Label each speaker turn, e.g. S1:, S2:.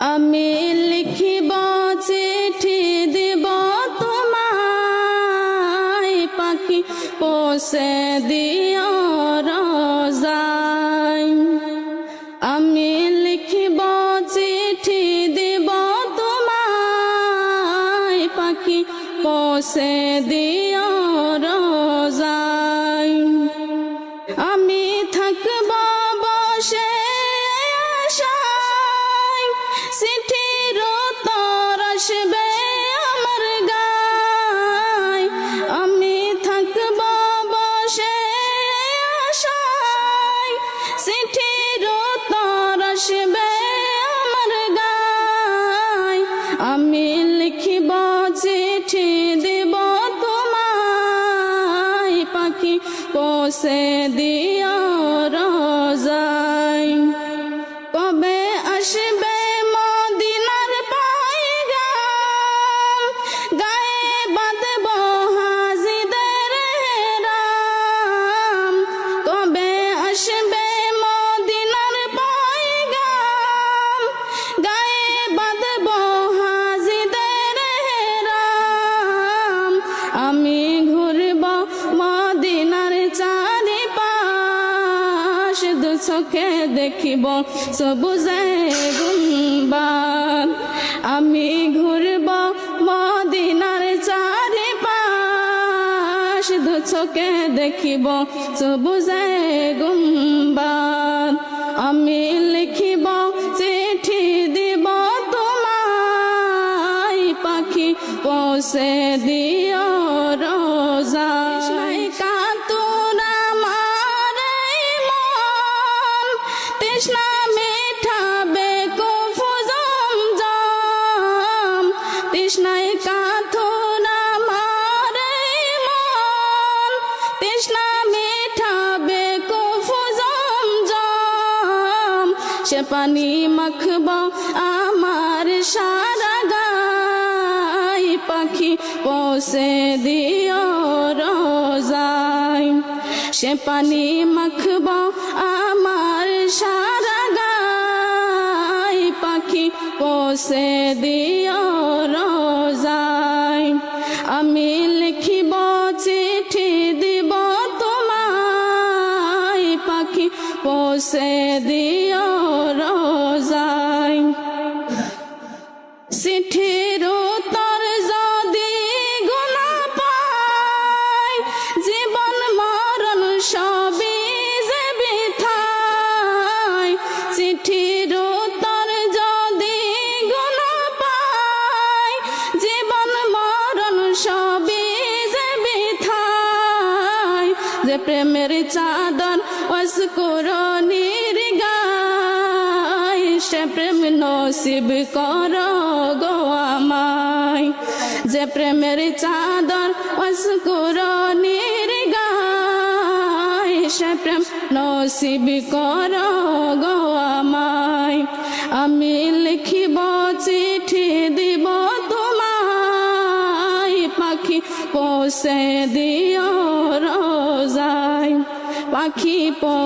S1: আমি লিখিব চিঠি দিব তোমায় পাখি, পোষে দিও রোজাই আমি লিখিব চিঠি দিব তোমায় পাখি, পোষে দিও পোষে দিও চোখে দেখিব সবুজে গুম্বাদ। আমি ঘুরব মদিনার চারি পাশ দু চোখে দেখিব সবুজে গুম্বাদ। আমি লিখিব চিঠি দিব তোমায়। পাখি পোষে দিও রোজা। সে মাখব আমার সারা গাই পাখি পোষে দিও রোজাই সে পানি মাখব পোষে দিও রোজাই চিঠির যে প্রেমের চাদর অস্কুরনির গায় সে প্রেম নসিব কর গো আমায়। যে প্রেমের চাদর অস্কুরনির গায় সে প্রেম নসিব কর গো পাখি পোষে দিও রোজাই পাখি পো